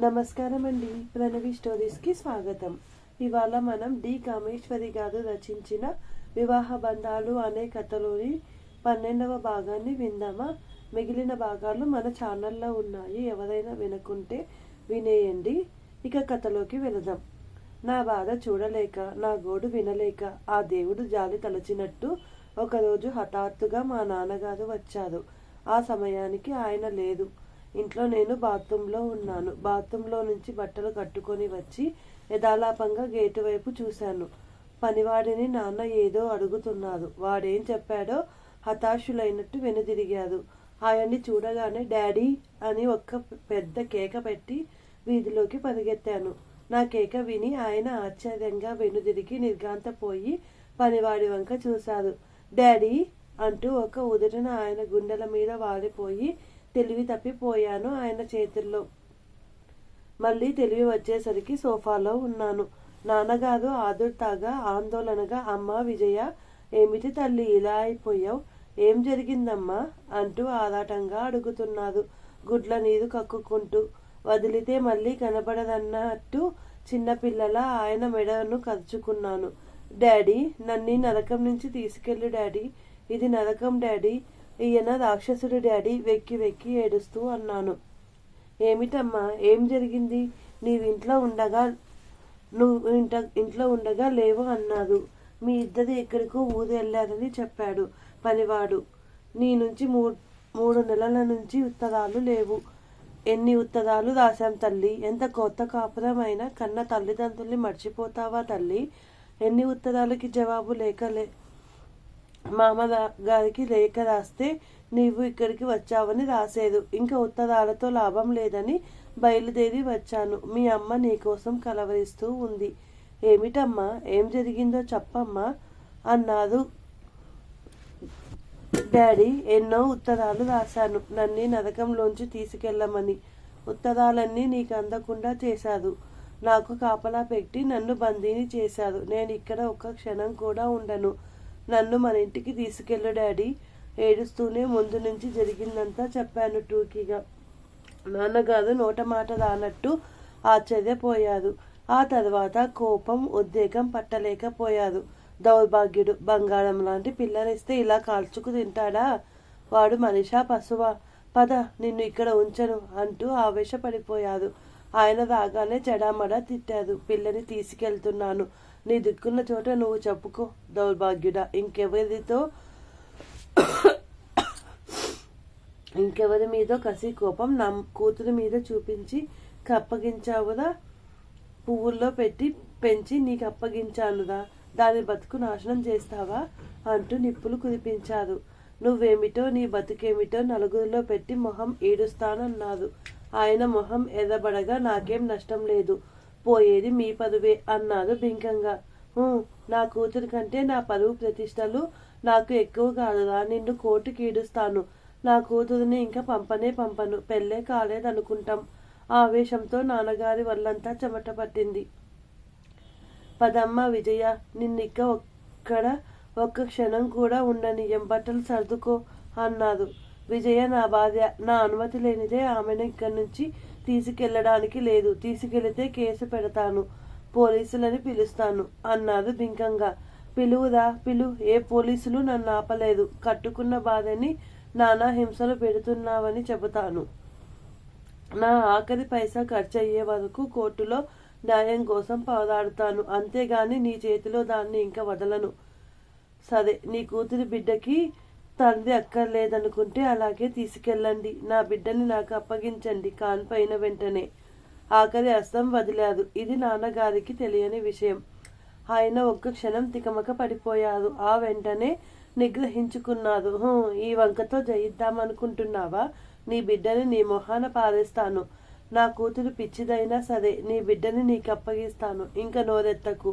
నమస్కారం అండి ప్రణవి స్టోరీస్కి స్వాగతం. ఇవాళ మనం డి. కామేశ్వరి గారు రచించిన వివాహ బంధాలు అనే కథలోని పన్నెండవ భాగాన్ని విందామా? మిగిలిన భాగాలు మన ఛానల్లో ఉన్నాయి. ఎవరైనా వినకుంటే వినేయండి. ఇక కథలోకి వెళదాం. నా బాధ చూడలేక నా గోడు వినలేక ఆ దేవుడు జాలి తలచినట్టు ఒకరోజు హఠాత్తుగా మా నాన్నగారు వచ్చారు. ఆ సమయానికి ఆయన లేదు. ఇంట్లో నేను బాత్రూంలో ఉన్నాను. బాత్రూంలో నుంచి బట్టలు కట్టుకొని వచ్చి యథాలాపంగా గేటు వైపు చూశాను. పనివాడిని నాన్న ఏదో అడుగుతున్నారు వాడేం చెప్పాడో హతాశులైనట్టు వెనుదిరిగారు ఆయన్ని చూడగానే డాడీ అని ఒక్క పెద్ద కేక పెట్టి వీధిలోకి పరిగెత్తాను. నా కేక విని ఆయన ఆశ్చర్యంగా వెనుదిరిగి నిర్గాంతపోయి పనివాడి వంక చూశారు డాడీ అంటూ ఒక ఉదటన ఆయన గుండెల మీద వాలిపోయి తెలివి తప్పిపోయాను ఆయన చేతుల్లో. మళ్ళీ తెలివి వచ్చేసరికి సోఫాలో ఉన్నాను. నాన్నగారు ఆదుర్తాగా ఆందోళనగా అమ్మ విజయ ఏమిటి తల్లి ఇలా అయిపోయావు? ఏం జరిగిందమ్మా? అంటూ ఆరాటంగా అడుగుతున్నారు గుడ్ల నీరు కక్కుకుంటూ వదిలితే మళ్ళీ కనబడదన్నట్టు చిన్నపిల్లల ఆయన మెడను కరుచుకున్నాను డాడీ నన్ను నరకం నుంచి తీసుకెళ్ళు డాడీ. ఇది నరకం డాడీ. ఈయన రాక్షసుడి డాడీ వెక్కి వెక్కి ఏడుస్తూ అన్నాను. ఏమిటమ్మా? ఏం జరిగింది? నీవు ఇంట్లో ఉండగా నువ్వు ఇంట ఇంట్లో ఉండగా లేవు అన్నారు మీ ఇద్దరు ఎక్కడికో ఊరు వెళ్ళారని చెప్పాడు పనివాడు. నీ నుంచి మూడు మూడు నెలల నుంచి ఉత్తరాలు లేవు. ఎన్ని ఉత్తరాలు రాశాం తల్లి? ఎంత కొత్త కాపురమైనా కన్న తల్లిదండ్రుల్ని మర్చిపోతావా తల్లి? ఎన్ని ఉత్తరాలకి జవాబు లేకలే మామ గారికి లేఖ రాస్తే నీవు ఇక్కడికి వచ్చావని రాసేదు. ఇంకా ఉత్తరాలతో లాభం లేదని బయలుదేరి వచ్చాను. మీ అమ్మ నీకోసం కలవరిస్తూ ఉంది. ఏమిటమ్మా? ఏం జరిగిందో చెప్పమ్మా అన్నారు డాడీ ఎన్నో ఉత్తరాలు రాశాను. నన్ను నరకంలోంచి తీసుకెళ్ళమని. ఉత్తరాలన్నీ నీకు అందకుండా చేశారు నాకు కాపలా పెట్టి నన్ను బందీని చేశారు. నేను ఇక్కడ ఒక్క క్షణం కూడా ఉండను. నన్ను మన ఇంటికి తీసుకెళ్ళు డాడీ. ఏడుస్తూనే ముందు నుంచి జరిగిందంతా చెప్పాను టూకీగా. నాన్నగారు నోట మాట రానట్టు ఆశ్చర్యపోయారు. ఆ తర్వాత కోపం ఉద్వేగం పట్టలేకపోయారు. దౌర్భాగ్యుడు బంగారం లాంటి పిల్లనిస్తే ఇలా కాల్చుకు తింటాడా? వాడు మనిషా పశువా? పద నిన్ను ఇక్కడ ఉంచను అంటూ ఆవేశపడిపోయారు. ఆయన రాగానే చెడామడా తిట్టారు. పిల్లని తీసుకెళ్తున్నాను. నీ దిక్కున్న చోట నువ్వు చెప్పుకో. దౌర్భాగ్యుడ ఇంకెవరితో ఇంకెవరి మీదో కసి కోపం నా కూతురి మీద చూపించి కప్పగించావురా? పువ్వుల్లో పెట్టి పెంచి నీకు అప్పగించానురా. దాని బతుకు నాశనం చేస్తావా? అంటూ నిప్పులు కురిపించారు. నువ్వేమిటో నీ బతుకేమిటో నలుగురిలో పెట్టి మొహం ఏడుస్తానన్నారు ఆయన మొహం ఎర్రబడగా నాకేం నష్టం లేదు. పోయేది మీ పరువే అన్నారు బింకంగా. నా కూతురి కంటే నా పరువు ప్రతిష్టలు నాకు ఎక్కువ కాదురా నిన్ను కోర్టు ఈడుస్తాను నా కూతురిని ఇంకా పంపనే పంపను పెళ్ళే కాలేదనుకుంటాం. ఆవేశంతో నాన్నగారి వల్లంతా చెమట పట్టింది. పదమ్మ విజయ నిన్నిక్క ఒక్కడ ఒక్క క్షణం కూడా ఉండని ఎంబట్టలు సర్దుకో అన్నారు విజయ నా భార్య నా అనుమతి లేనిదే ఆమెను ఇక్కడి నుంచి తీసుకెళ్ళడానికి లేదు. తీసుకెళితే కేసు పెడతాను. పోలీసులని పిలుస్తాను. అన్నారు బింకంగా పిలువుదా? పిలు. ఏ పోలీసులు నన్ను ఆపలేదు. కట్టుకున్న బాధని నానా హింసలు పెడుతున్నావని చెబుతాను. నా ఆఖరి పైసా ఖర్చు అయ్యే వరకు కోర్టులో న్యాయం కోసం పోరాడుతాను అంతేగాని నీ చేతిలో దాన్ని ఇంకా వదలను. సరే నీ కూతురి బిడ్డకి తండ్రి అక్కర్లేదనుకుంటే అలాగే తీసుకెళ్ళండి. నా బిడ్డని నాకు అప్పగించండి కాన్పైన వెంటనే. ఆఖరి అస్తం వదిలారు ఇది నాన్నగారికి తెలియని విషయం. ఆయన ఒక్క క్షణం తికమక పడిపోయారు. ఆ వెంటనే నిగ్రహించుకున్నారు ఈ వంకతో జయిద్దామనుకుంటున్నావా? నీ బిడ్డని నీ మొహాన పారేస్తాను. నా కూతురు పిచ్చిదైనా సరే నీ బిడ్డని నీకు అప్పగిస్తాను ఇంకా నోరెత్తకు.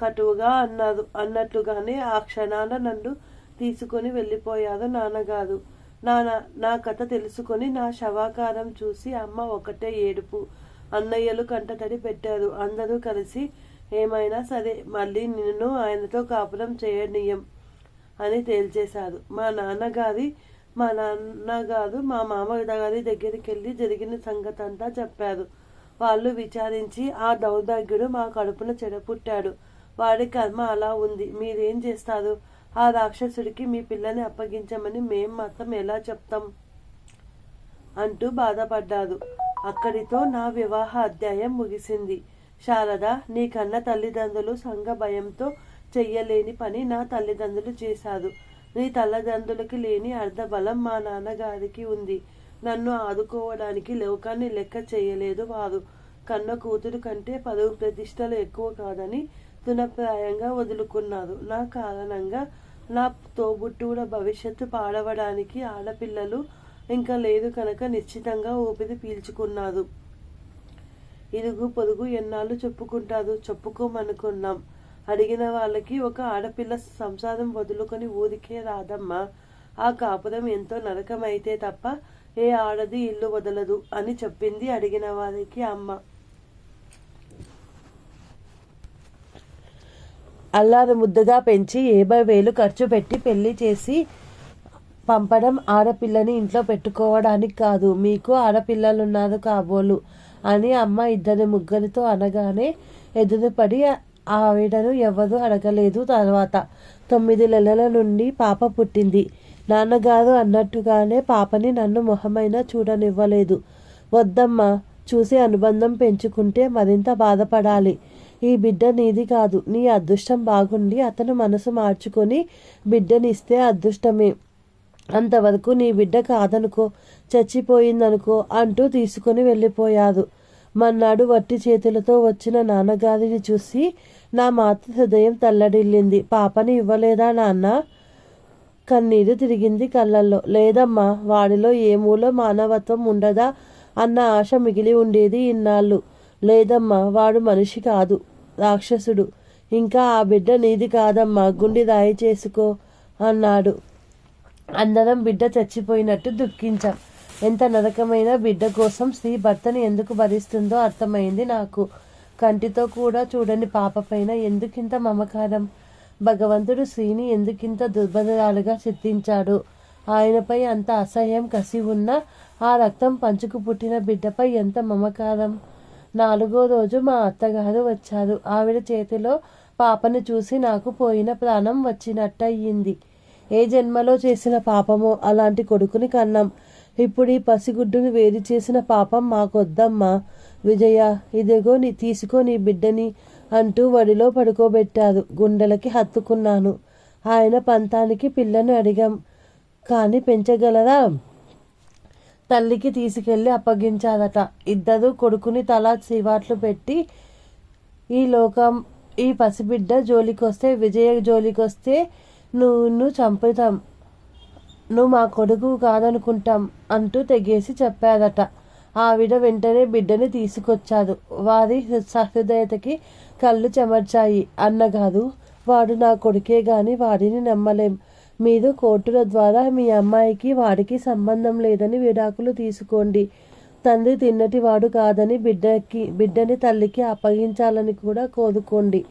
కటువుగా అన్నారు అన్నట్లుగానే ఆ క్షణాన నన్ను తీసుకొని వెళ్ళిపోయారు నాన్నగారు నాన్న నా కథ తెలుసుకొని నా శవాకారం చూసి అమ్మ ఒకటే ఏడుపు. అన్నయ్యలు కంటతడి పెట్టారు. అందరూ కలిసి ఏమైనా సరే మళ్ళీ నిన్ను ఆయనతో కాపురం చేయనీయం అని తేల్చేశారు. మా నాన్నగారి మా నాన్నగారు మా మామగారి దగ్గరికి వెళ్ళి జరిగిన సంగతి అంతా చెప్పారు. వాళ్ళు విచారించి ఆ దౌర్భాగ్యుడు మా కడుపున చెడపుట్టాడు. వాడి కర్మ అలా ఉంది. మీరేం చేస్తారు? ఆ రాక్షసుడికి మీ పిల్లని అప్పగించమని మేం మాత్రం ఎలా చెప్తాం? అంటూ బాధపడ్డారు అక్కడితో నా వివాహ అధ్యాయం ముగిసింది. శారద నీ కన్న తల్లిదండ్రులు సంఘ భయంతో చెయ్యలేని పని నా తల్లిదండ్రులు చేశారు. నీ తల్లిదండ్రులకి లేని అర్ధబలం మా నాన్నగారికి ఉంది. నన్ను ఆదుకోవడానికి లోకాన్ని లెక్క చేయలేదు వారు. కన్న కూతురు కంటే పరువు ప్రతిష్టలు ఎక్కువ కాదని తునప్రాయంగా వదులుకున్నారు నా కారణంగా నా తోబుట్టువుల భవిష్యత్తు పాడవడానికి ఆడపిల్లలు ఇంకా లేదు కనుక నిశ్చితంగా ఊపిరి పీల్చుకున్నారు ఇరుగు పొరుగు ఎన్నాళ్ళు చెప్పుకుంటారు చెప్పుకోమనుకున్నాం. అడిగిన వాళ్ళకి ఒక ఆడపిల్ల సంసారం వదులుకొని ఊరికే రాదమ్మా. ఆ కాపురం ఎంతో నరకమైతే తప్ప ఏ ఆడది ఇల్లు వదలదు అని చెప్పింది అడిగిన వారికి అమ్మ. అల్లారు ముద్దుగా పెంచి యాభై వేలు ఖర్చు పెట్టి పెళ్ళి చేసి పంపడం ఆడపిల్లని ఇంట్లో పెట్టుకోవడానికి కాదు. మీకు ఆడపిల్లలున్నారు కాబోలు అని అమ్మ ఇద్దరు ముగ్గురితో అనగానే ఎదురుపడి ఆవిడను ఎవరు అడగలేదు. తర్వాత తొమ్మిది నెలల నుండి పాప పుట్టింది. నాన్నగారు అన్నట్టుగానే పాపని నన్ను మొహమైనా చూడనివ్వలేదు. వద్దమ్మా చూసి అనుబంధం పెంచుకుంటే మరింత బాధపడాలి. ఈ బిడ్డ నీది కాదు. నీ అదృష్టం బాగుండి అతను మనసు మార్చుకొని బిడ్డనిస్తే అదృష్టమే. అంతవరకు నీ బిడ్డ కాదనుకో చచ్చిపోయిందనుకో అంటూ తీసుకొని వెళ్ళిపోయారు మన్నాడు వట్టి చేతులతో వచ్చిన నాన్నగారిని చూసి నా మాతృ హృదయం తల్లడిల్లింది. పాపని ఇవ్వలేదా నాన్న? కన్నీరు తిరిగింది కళ్ళల్లో. లేదమ్మా వాడిలో ఏ మూలో మానవత్వం ఉండదా అన్న ఆశ మిగిలి ఉండేది ఇన్నాళ్ళు. లేదమ్మా వాడు మనిషి కాదు. రాక్షసుడు. ఇంకా ఆ బిడ్డ నీది కాదమ్మా గుండె రాయి చేసుకో అన్నాడు. అందరం బిడ్డ చచ్చిపోయినట్టు దుఃఖించాం. ఎంత నరకమైన బిడ్డ కోసం స్త్రీ భర్తని ఎందుకు భరిస్తుందో అర్థమైంది నాకు. కంటితో కూడా చూడని పాప పైన ఎందుకింత మమకారం? భగవంతుడు స్త్రీని ఎందుకింత దుర్భరాలుగా చిత్తించాడు? ఆయనపై అంత అసహ్యం కసి ఉన్న ఆ రక్తం పంచుకు పుట్టిన బిడ్డపై ఎంత మమకారం? నాలుగో రోజు మా అత్తగారు వచ్చారు. ఆవిడ చేతిలో పాపను చూసి నాకు పోయిన ప్రాణం వచ్చినట్టయింది. ఏ జన్మలో చేసిన పాపమో అలాంటి కొడుకుని కన్నాం. ఇప్పుడు ఈ పసిగుడ్డుని వేరు చేసిన పాపం మాకొద్దమ్మా. విజయ ఇదిగో నీ తీసుకో నీ బిడ్డని అంటూ వడిలో పడుకోబెట్టారు. గుండెలకి హత్తుకున్నాను. ఆయన పంతానికి పిల్లను అడిగాం. కానీ పెంచగలరా? తల్లికి తీసుకెళ్ళి అప్పగించారట ఇద్దరు కొడుకుని తల చివాట్లు పెట్టి ఈ లోకం ఈ పసిబిడ్డ జోలికొస్తే విజయ జోలికొస్తే నువ్వు చంపుతాం. నువ్వు మా కొడుకు కాదనుకుంటాం అంటూ తెగేసి చెప్పారట ఆవిడ వెంటనే బిడ్డని తీసుకొచ్చారు వారి సహృదయతకి కళ్ళు చెమర్చాయి. అన్నగారు వాడు నా కొడుకే గాని వాడిని నమ్మలేం. మీరు కోర్టుల ద్వారా మీ అమ్మాయికి వాడికి సంబంధం లేదని విడాకులు తీసుకోండి. తండ్రి తిన్నటి వాడు కాదని బిడ్డకి బిడ్డని తల్లికి అప్పగించాలని కూడా కోరుకోండి.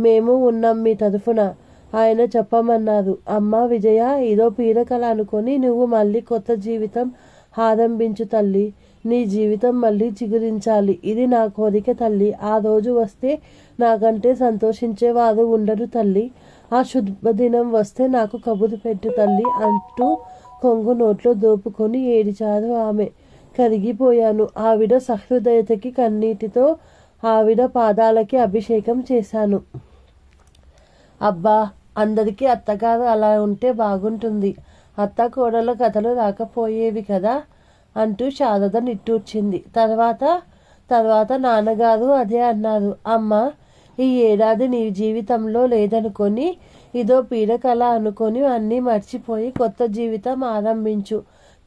మేము ఉన్నాం మీ తరఫున. ఆయన చెప్పమన్నారు అమ్మ విజయ ఏదో పీడకల అనుకొని నువ్వు మళ్ళీ కొత్త జీవితం ఆరంభించు తల్లి. నీ జీవితం మళ్ళీ చిగురించాలి. ఇది నా కోరిక తల్లి. ఆ రోజు వస్తే నాకంటే సంతోషించేవారు ఉండరు తల్లి. ఆ శుభదినం వస్తే నాకు కబురు పెట్టు తల్లి అంటూ కొంగు నోట్లో దోపుకొని ఏడిచారు ఆమె. కరిగిపోయాను. ఆవిడ సహృదయతకి కన్నీటితో ఆవిడ పాదాలకి అభిషేకం చేశాను. అబ్బా అందరికీ అత్తగారు అలా ఉంటే బాగుంటుంది. అత్త కోడల కథలు రాకపోయేవి కదా? అంటూ శారద నిట్టూర్చింది. తర్వాత తర్వాత నాన్నగారు అదే అన్నారు. అమ్మ ఈ ఏడాది నీ జీవితంలో లేదనుకొని ఇదో పీడకల అనుకొని అన్నీ మర్చిపోయి కొత్త జీవితం ఆరంభించు.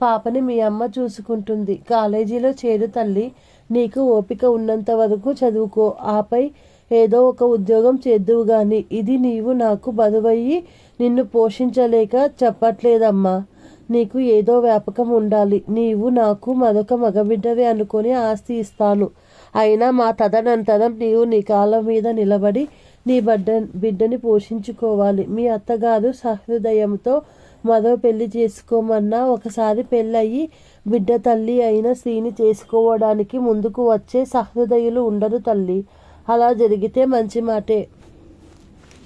పాపని మీ అమ్మ చూసుకుంటుంది. కాలేజీలో చేరు తల్లి నీకు ఓపిక ఉన్నంత వరకు చదువుకో. ఆపై ఏదో ఒక ఉద్యోగం చేద్దువు గాని ఇది నీవు నాకు బరువయ్యి నిన్ను పోషించలేక చెప్పట్లేదమ్మా. నీకు ఏదో వ్యాపకం ఉండాలి. నీవు నాకు మరొక మగబిడ్డవే అనుకొని ఆస్తి ఇస్తాను. అయినా మా తదనంతరం నీవు నీ కాళ్ళ మీద నిలబడి నీ బిడ్డ బిడ్డని పోషించుకోవాలి. మీ అత్తగారు సహృదయంతో మరో పెళ్ళి చేసుకోమన్నా ఒకసారి పెళ్ళయి బిడ్డ తల్లి అయిన స్త్రీని చేసుకోవడానికి ముందుకు వచ్చే సహృదయులు ఉండరు తల్లి. అలా జరిగితే మంచి మాటే.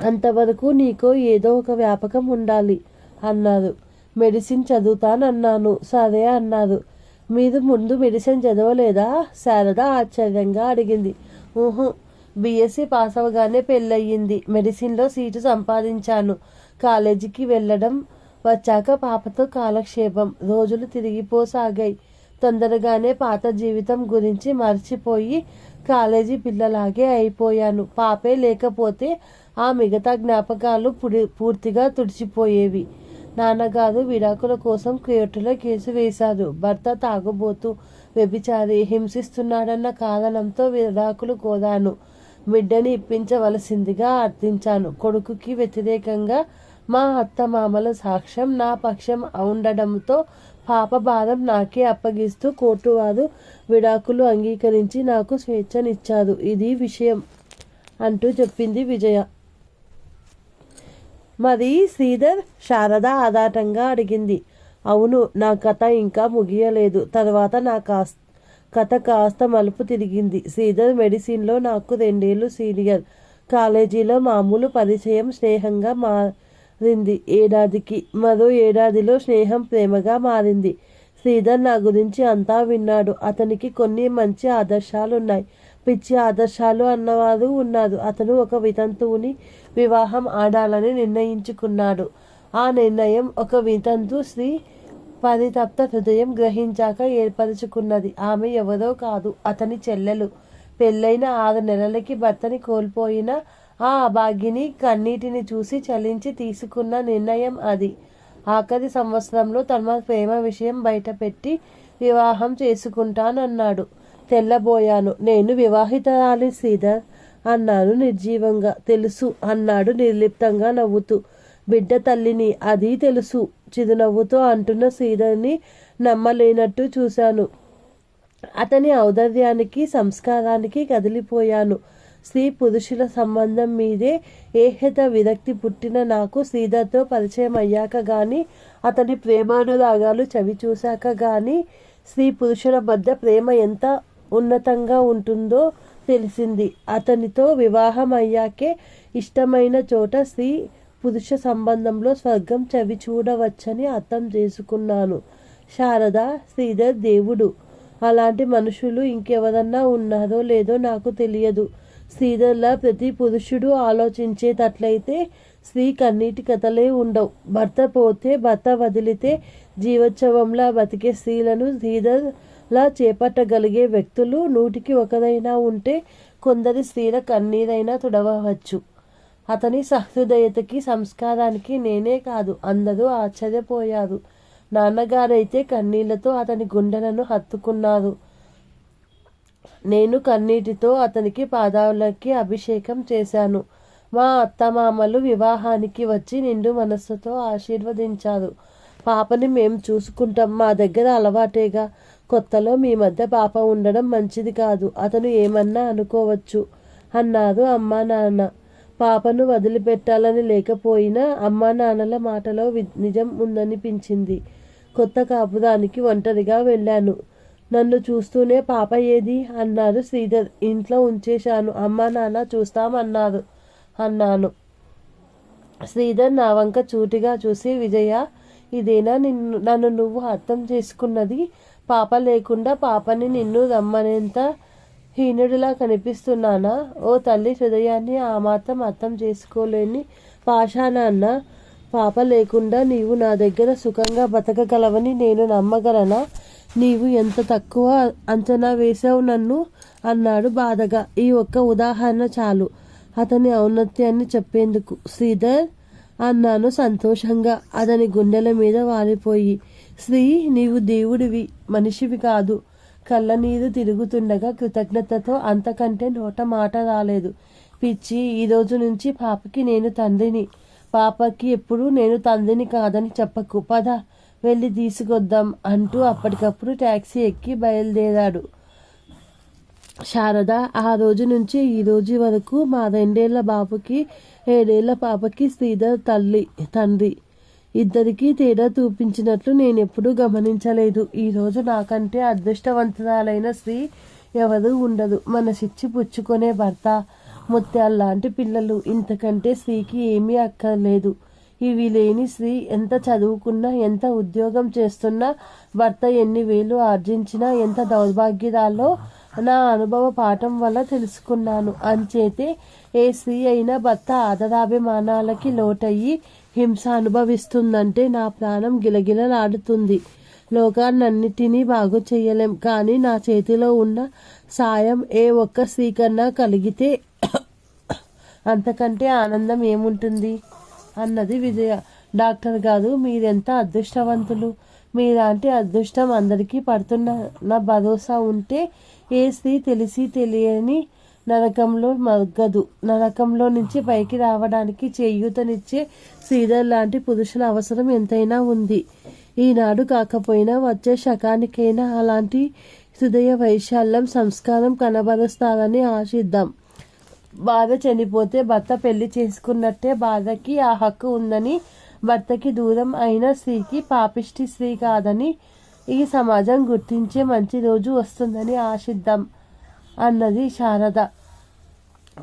అంతవరకు నీకు ఏదో ఒక వ్యాపకం ఉండాలి అన్నారు. మెడిసిన్ చదువుతానన్నాను. సరే అన్నారు. మీరు ముందు మెడిసిన్ చదవలేదా? శారద ఆశ్చర్యంగా అడిగింది. ఊహు బీఎస్సీ పాస్ అవగానే పెళ్ళయింది మెడిసిన్లో సీటు సంపాదించాను. కాలేజీకి వెళ్ళడం వచ్చాక పాపతో కాలక్షేపం. రోజులు తిరిగిపోసాగాయి. తొందరగానే పాత జీవితం గురించి మర్చిపోయి కాలేజీ పిల్లలాగే అయిపోయాను. పాపే లేకపోతే ఆ మిగతా జ్ఞాపకాలు పూర్తిగా తుడిచిపోయేవి. నాన్నగారు విడాకుల కోసం కోర్టులో కేసు వేశారు. భర్త తాగుబోతూ వ్యభిచారి హింసిస్తున్నాడన్న కారణంతో విడాకులు కోరాను. బిడ్డని ఇప్పించవలసిందిగా అర్థించాను. కొడుకుకి వ్యతిరేకంగా మా అత్తమామల సాక్ష్యం నా పక్షం ఉండడంతో పాప భారం నాకే అప్పగిస్తూ కోర్టు వారు విడాకులు అంగీకరించి నాకు స్వేచ్ఛనిచ్చారు. ఇది విషయం అంటూ చెప్పింది విజయ. మరి శ్రీధర్ శారద ఆదాటంగా అడిగింది. అవును నా కథ ఇంకా ముగియలేదు. తర్వాత నా కాస్త కథ కాస్త మలుపు తిరిగింది. శ్రీధర్ మెడిసిన్లో నాకు రెండేళ్ళు సీనియర్. కాలేజీలో మామూలు పరిచయం స్నేహంగా మారింది. ఏడాదికి మరో ఏడాదిలో స్నేహం ప్రేమగా మారింది. శ్రీధర్ నా గురించి అంతా విన్నాడు. అతనికి కొన్ని మంచి ఆదర్శాలున్నాయి. పిచ్చి ఆదర్శాలు అన్నవారు ఉన్నారు. అతను ఒక వితంతువుని వివాహం ఆడాలని నిర్ణయించుకున్నాడు. ఆ నిర్ణయం ఒక వితంతు స్త్రీ పరితప్త హృదయం గ్రహించాక ఏర్పరచుకున్నది. ఆమె ఎవరో కాదు అతని చెల్లెలు. పెళ్ళైన ఆరు నెలలకి భర్తని కోల్పోయిన ఆ అభాగ్యని కన్నీటిని చూసి చలించి తీసుకున్న నిర్ణయం అది. ఆఖరి సంవత్సరంలో తన ప్రేమ విషయం బయటపెట్టి వివాహం చేసుకుంటానన్నాడు. తెల్లబోయాను. నేను వివాహితరాలి శ్రీధర్. అన్నాను నిర్జీవంగా. తెలుసు అన్నాడు నిర్లిప్తంగా నవ్వుతూ. బిడ్డ తల్లిని అది తెలుసు చిరునవ్వుతో అంటున్న శ్రీధర్ని నమ్మలేనట్టు చూశాను. అతని ఔదర్యానికి సంస్కారానికి కదిలిపోయాను. స్త్రీ పురుషుల సంబంధం మీదే ఏహత విరక్తి పుట్టిన నాకు శ్రీధర్తో పరిచయం అయ్యాక కానీ అతని ప్రేమానురాగాలు చవి చూశాక కానీ స్త్రీ పురుషుల మధ్య ప్రేమ ఎంత ఉన్నతంగా ఉంటుందో తెలిసింది. అతనితో వివాహం అయ్యాకే ఇష్టమైన చోట స్త్రీ పురుష సంబంధంలో స్వర్గం చవి చూడవచ్చని అర్థం చేసుకున్నాను. శారద శ్రీధర్ దేవుడు. అలాంటి మనుషులు ఇంకెవరన్నా ఉన్నారో లేదో నాకు తెలియదు. శ్రీధర్లా ప్రతి పురుషుడు ఆలోచించేటట్లయితే స్త్రీ కన్నీటి కథలే ఉండవు. భర్త పోతే భర్త వదిలితే జీవోత్సవంలా బతికే స్త్రీలను శ్రీధర్ అలా చేపట్టగలిగే వ్యక్తులు నూటికి ఒకరైనా ఉంటే కొందరి స్త్రీల కన్నీరైనా తుడవవచ్చు. అతని సహృదయతకి సంస్కారానికి నేనే కాదు అందరూ ఆశ్చర్యపోయారు. నాన్నగారైతే కన్నీళ్ళతో అతని గుండెలను హత్తుకున్నారు. నేను కన్నీటితో అతనికి పాదాలకి అభిషేకం చేశాను. మా అత్తమామలు వివాహానికి వచ్చి నిండు మనస్సుతో ఆశీర్వదించారు. పాపని మేము చూసుకుంటాం మా దగ్గర అలవాటేగా. కొత్తలో మీ మధ్య పాప ఉండడం మంచిది కాదు. అతను ఏమన్నా అనుకోవచ్చు. అన్నారు అమ్మా నాన్న. పాపను వదిలిపెట్టాలని లేకపోయినా అమ్మా నాన్నల మాటలో నిజం ఉందనిపించింది. కొత్త కాపుదానికి ఒంటరిగా వెళ్ళాను. నన్ను చూస్తూనే పాప ఏది? అన్నారు శ్రీధర్. ఇంట్లో ఉంచేశాను. అమ్మా నాన్న చూస్తామన్నారు అన్నాను. శ్రీధర్ నా వంక చూటిగా చూసి విజయ ఇదేనా నిన్ను నన్ను నువ్వు అర్థం చేసుకున్నది? పాప లేకుండా పాపని నిన్ను రమ్మనేంత హీనుడిలా కనిపిస్తున్నానా? ఓ తల్లి హృదయాన్ని ఆ మాత్రం అర్థం చేసుకోలేని పాషాణాన్న పాప లేకుండా నీవు నా దగ్గర సుఖంగా బతకగలవని నేను నమ్మగలనా? నీవు ఎంత తక్కువ అంచనా వేసావు నన్ను? అన్నాడు బాధగా. ఈ ఒక్క ఉదాహరణ చాలు అతని ఔన్నత్యాన్ని చెప్పేందుకు. శ్రీధర్ అన్నాను సంతోషంగా. అతని గుండెల మీద వాలిపోయి శ్రీ నీవు దేవుడివి మనిషివి కాదు. కళ్ళనీరు తిరుగుతుండగా కృతజ్ఞతతో అంతకంటే నోట మాట రాలేదు. పిచ్చి ఈ రోజు నుంచి పాపకి నేను తండ్రిని. పాపకి ఎప్పుడు నేను తండ్రిని కాదని చెప్పకు. పద వెళ్ళి తీసుకొద్దాం అంటూ అప్పటికప్పుడు ట్యాక్సీ ఎక్కి బయలుదేరాడు. శారద ఆ రోజు నుంచి ఈ రోజు వరకు మా రెండేళ్ళ బాబుకి ఏడేళ్ళ పాపకి శ్రీధర్ తల్లి తండ్రి. ఇద్దరికీ తేడా చూపించినట్లు నేను ఎప్పుడూ గమనించలేదు. ఈరోజు నాకంటే అదృష్టవంతురాలైన స్త్రీ ఎవరు ఉండదు మనసిచ్చి పుచ్చుకునే భర్త ముత్యాల్లాంటి పిల్లలు ఇంతకంటే స్త్రీకి ఏమీ అక్కర్లేదు. ఇవి లేని స్త్రీ ఎంత చదువుకున్నా ఎంత ఉద్యోగం చేస్తున్నా భర్త ఎన్ని వేలు ఆర్జించినా ఎంత దౌర్భాగ్యురాలో నా అనుభవ పాఠం వల్ల తెలుసుకున్నాను. అంచేతే ఏ స్త్రీ అయినా భర్త ఆదరాభిమానాలకి లోటయ్యి హింస అనుభవిస్తుందంటే నా ప్రాణం గిలగిలలాడుతుంది. లోకాన్నన్నిటినీ బాగు చేయలేం కానీ నా చేతిలో ఉన్న సాయం ఏ ఒక్క స్త్రీ కన్నా కలిగితే అంతకంటే ఆనందం ఏముంటుంది? అన్నది విజయ. డాక్టర్ గారు మీరెంత అదృష్టవంతులు? మీలాంటి అదృష్టం అందరికీ పడుతున్న నా భరోసా ఉంటే ఏ స్త్రీ తెలిసి తెలియని నరకంలో మగ్గదు. నరకంలో నుంచి పైకి రావడానికి చేయూతనిచ్చే శ్రీధర్ లాంటి పురుషుల అవసరం ఎంతైనా ఉంది. ఈనాడు కాకపోయినా వచ్చే శకానికైనా అలాంటి హృదయ వైశాల్యం సంస్కారం కనబరుస్తారని ఆశిద్దాం. భార్య చనిపోతే భర్త పెళ్ళి చేసుకున్నట్టే భార్యకి ఆ హక్కు ఉందని భర్తకి దూరం అయిన స్త్రీకి పాపిష్టి స్త్రీ కాదని ఈ సమాజం గుర్తించే మంచి రోజు వస్తుందని ఆశిద్దాం అన్నది శారద.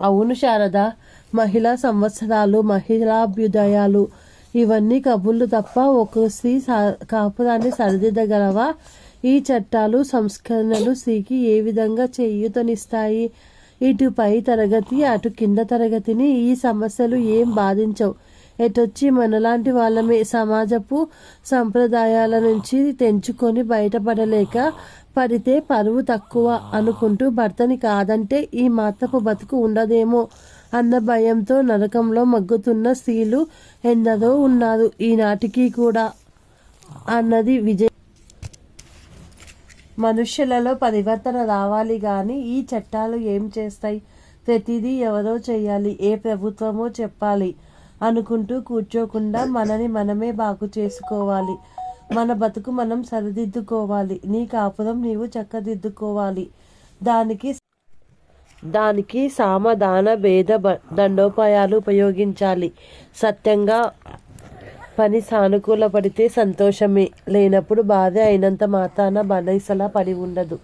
అవును శారద మహిళా సంవత్సరాలు మహిళాభ్యుదయాలు ఇవన్నీ కబుర్లు తప్ప ఒక స్త్రీ కాపురాన్ని సరిదిద్దగలవా? ఈ చట్టాలు సంస్కరణలు స్త్రీకి ఏ విధంగా చేయూతనిస్తాయి? ఇటు పై తరగతి అటు కింద తరగతిని ఈ సమస్యలు ఏం బాధించవు? ఎటొచ్చి మనలాంటి వాళ్ళమే సమాజపు సంప్రదాయాల నుంచి తెంచుకొని బయటపడలేక పడితే పరువు తక్కువ అనుకుంటూ భర్తని కాదంటే ఈ మాతపు బతుకు ఉండదేమో అన్న భయంతో నరకంలో మగ్గుతున్న స్త్రీలు ఎందరో ఉన్నారు ఈనాటికి కూడా అన్నది విజయ్. మనుష్యులలో పరివర్తన రావాలి కానీ ఈ చట్టాలు ఏం చేస్తాయి? ప్రతిదీ ఎవరో చేయాలి ఏ ప్రభుత్వమో చెప్పాలి. అనుకుంటూ కూర్చోకుండా మనని మనమే బాగు చేసుకోవాలి. మన బతుకు మనం సరిదిద్దుకోవాలి. నీ కాపురం నీవు చక్కదిద్దుకోవాలి. దానికి దానికి సామధాన భేద దండోపాయాలు ఉపయోగించాలి. సత్యంగా పని సానుకూల పడితే సంతోషమే. లేనప్పుడు బాధ అయినంత మాత్రాన బలైసలా పడి ఉండదు.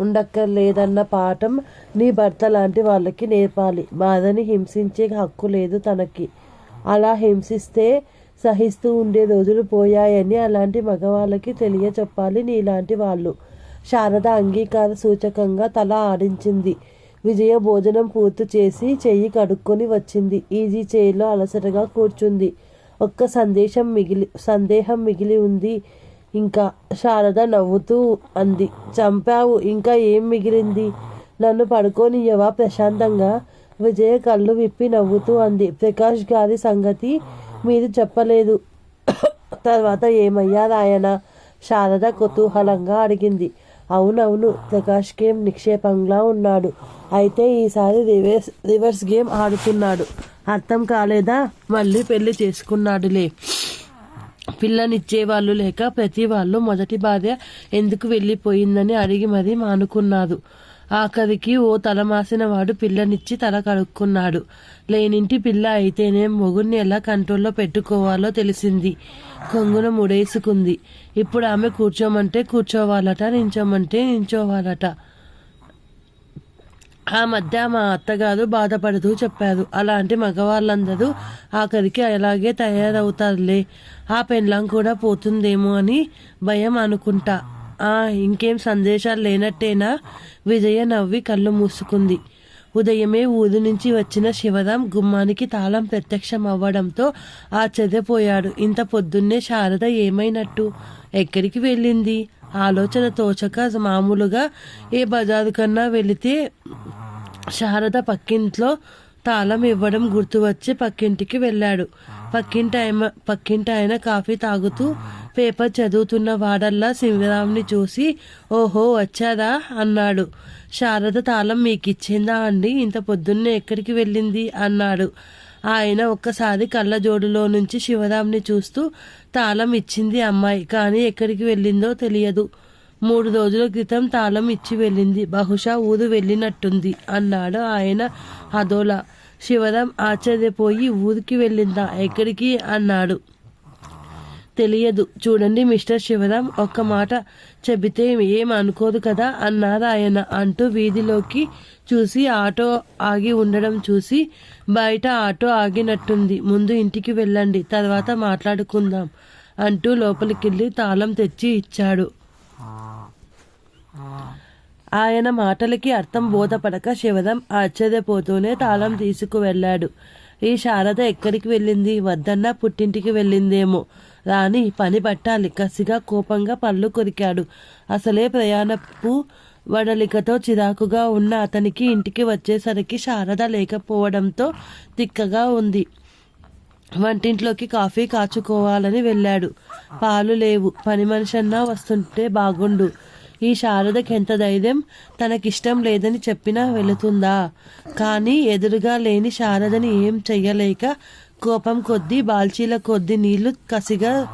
ఉండక్కర్లేదన్న పాఠం నీ భర్త లాంటి వాళ్ళకి నేర్పాలి. బాధని హింసించే హక్కు లేదు తనకి. అలా హింసిస్తే సహిస్తూ ఉండే రోజులు పోయాయని అలాంటి మగవాళ్ళకి తెలియ చెప్పాలి నీలాంటి వాళ్ళు. శారద అంగీకార సూచకంగా తల ఆడించింది. విజయ భోజనం పూర్తి చేసి చెయ్యి కడుక్కొని వచ్చింది. ఈజీ చైర్లో అలసటగా కూర్చుంది. ఒక్క సందేశం మిగిలి సందేహం మిగిలి ఉంది. ఇంకా శారద నవ్వుతూ అంది. చంపావు ఇంకా ఏం మిగిలింది? నన్ను పడుకోనియవా ప్రశాంతంగా? విజయ కళ్ళు విప్పి నవ్వుతూ అంది. ప్రకాష్ గారి సంగతి మీరు చెప్పలేదు. తర్వాత ఏమయ్యా రాయన శారద కుతూహలంగా అడిగింది. అవునవును ప్రకాష్ గేమ్ నిక్షేపంగా ఉన్నాడు. అయితే ఈసారి రివర్స్ రివర్స్ గేమ్ ఆడుతున్నాడు. అర్థం కాలేదా? మళ్ళీ పెళ్ళి చేసుకున్నాడులే. పిల్లనిచ్చేవాళ్ళు లేక ప్రతి వాళ్ళు మొదటి భార్య ఎందుకు వెళ్ళిపోయిందని అడిగి మరీ మానుకున్నారు ఆఖరికి ఓ తలమాసిన వాడు పిల్లనిచ్చి తల కడుక్కున్నాడు. లేనింటి పిల్ల అయితేనే మొగుడిని ఎలా కంట్రోల్లో పెట్టుకోవాలో తెలిసింది. కొంగున ముడేసుకుంది. ఇప్పుడు ఆమె కూర్చోమంటే కూర్చోవాలట నించోమంటే నించోవాలట. ఆ మధ్య మా అత్తగారు బాధపడుతూ చెప్పారు. అలాంటి మగవాళ్ళందరూ ఆఖరికి అలాగే తయారవుతారులే. ఆ పెండ్లం కూడా పోతుందేమో అని భయం అనుకుంటా. ఇంకేం సందేశాలు లేనట్టేనా? విజయ నవ్వి కళ్ళు మూసుకుంది. ఉదయమే ఊరు నుంచి వచ్చిన శివరాం గుమ్మానికి తాళం ప్రత్యక్షం అవ్వడంతో ఆశ్చర్యపోయాడు. ఇంత పొద్దున్నే శారద ఏమైనట్టు? ఎక్కడికి వెళ్ళింది? ఆలోచన తోచక మామూలుగా ఏ బజారు కన్నా వెళితే శారద పక్కింట్లో తాళం ఇవ్వడం గుర్తు వచ్చి పక్కింటికి వెళ్ళాడు. పక్కింటి ఆయన పక్కింటి ఆయన కాఫీ తాగుతూ పేపర్ చదువుతున్న వాడల్లా శివరాంని చూసి ఓహో వచ్చారా అన్నాడు. శారద తాళం మీకు ఇచ్చిందా అండి? ఇంత పొద్దున్నే ఎక్కడికి వెళ్ళింది? అన్నాడు. ఆయన ఒక్కసారి కళ్ళజోడులో నుంచి శివరాంని చూస్తూ తాళం ఇచ్చింది అమ్మాయి కానీ ఎక్కడికి వెళ్ళిందో తెలియదు. మూడు రోజుల క్రితం తాళం ఇచ్చి వెళ్ళింది. బహుశా ఊరు వెళ్ళినట్టుంది. అన్నాడు ఆయన అదోలా శివరాం ఆశ్చర్యపోయి ఊరికి వెళ్ళిందా? ఎక్కడికి? అన్నాడు. తెలియదు. చూడండి మిస్టర్ శివరాం ఒక్క మాట చెబితే ఏం అనుకోదు కదా? అన్నారు ఆయన. అంటూ వీధిలోకి చూసి ఆటో ఆగి ఉండడం చూసి బయట ఆటో ఆగినట్టుంది. ముందు ఇంటికి వెళ్ళండి తర్వాత మాట్లాడుకుందాం అంటూ లోపలికెళ్ళి తాళం తెచ్చి ఇచ్చాడు. ఆయన మాటలకి అర్థం బోధపడక శివరాం ఆశ్చర్యపోతూనే తాళం తీసుకువెళ్ళాడు. ఈ శారద ఎక్కడికి వెళ్ళింది? వద్దన్న పుట్టింటికి వెళ్ళిందేమో. రాని పని పట్టాలి కసిగా కోపంగా పళ్ళు కొరికాడు. అసలే ప్రయాణపు వడలికతో చిరాకుగా ఉన్న అతనికి ఇంటికి వచ్చేసరికి శారద లేకపోవడంతో తిక్కగా ఉంది. వంటింట్లోకి కాఫీ కాచుకోవాలని వెళ్ళాడు. పాలు లేవు. పని మనిషన్నా వస్తుంటే బాగుండు. ఈ శారదకి ఎంత ధైర్యం? తనకిష్టం లేదని చెప్పినా వెళుతుందా? కానీ ఎదురుగా లేని శారదని ఏం చెయ్యలేక కోపం కొద్దీ బాల్చీల కొద్ది నీళ్ళు కసిగా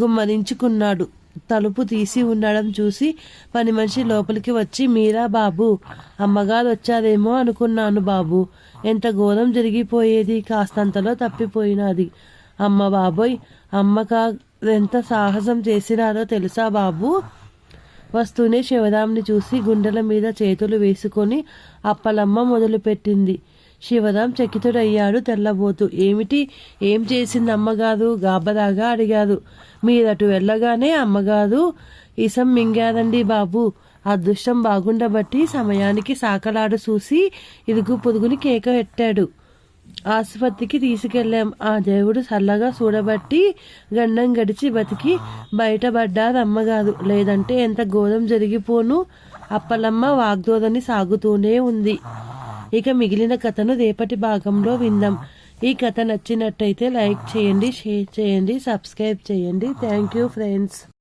గుమ్మరించుకున్నాడు. తలుపు తీసి ఉండడం చూసి పని మనిషి లోపలికి వచ్చి మీరా బాబు అమ్మగారు వచ్చారేమో అనుకున్నాను బాబు. ఎంత ఘోరం జరిగిపోయేది? కాస్తంతలో తప్పిపోయినది. అమ్మ బాబోయ్ అమ్మకా ఎంత సాహసం చేసినారో తెలుసా బాబు? వస్తూనే శివరాంని చూసి గుండెల మీద చేతులు వేసుకొని అప్పలమ్మ మొదలుపెట్టింది. శివరాం చకితుడయ్యాడు తెల్లబోతూ. ఏమిటి? ఏం చేసింది అమ్మగారు? గాబరాగా అడిగారు. మీరటు వెళ్ళగానే అమ్మగారు ఇసం మింగారండి బాబు. అదృష్టం బాగుండబట్టి సమయానికి సాకలాడు చూసి ఇరుగు పొరుగుని కేక పెట్టాడు. ఆసుపత్రికి తీసుకెళ్ళాం. ఆ దేవుడు చల్లగా చూడబట్టి గండం గడిచి బతికి బయటపడ్డారు అమ్మగారు లేదంటే ఎంత ఘోరం జరిగిపోను. అప్పలమ్మ వాగ్దోదని సాగుతూనే ఉంది. ఇక మిగిలిన కథను రేపటి భాగంలో విందాం. ఈ కథ నచ్చినట్టయితే లైక్ చేయండి షేర్ చేయండి సబ్స్క్రైబ్ చేయండి. Thank you friends.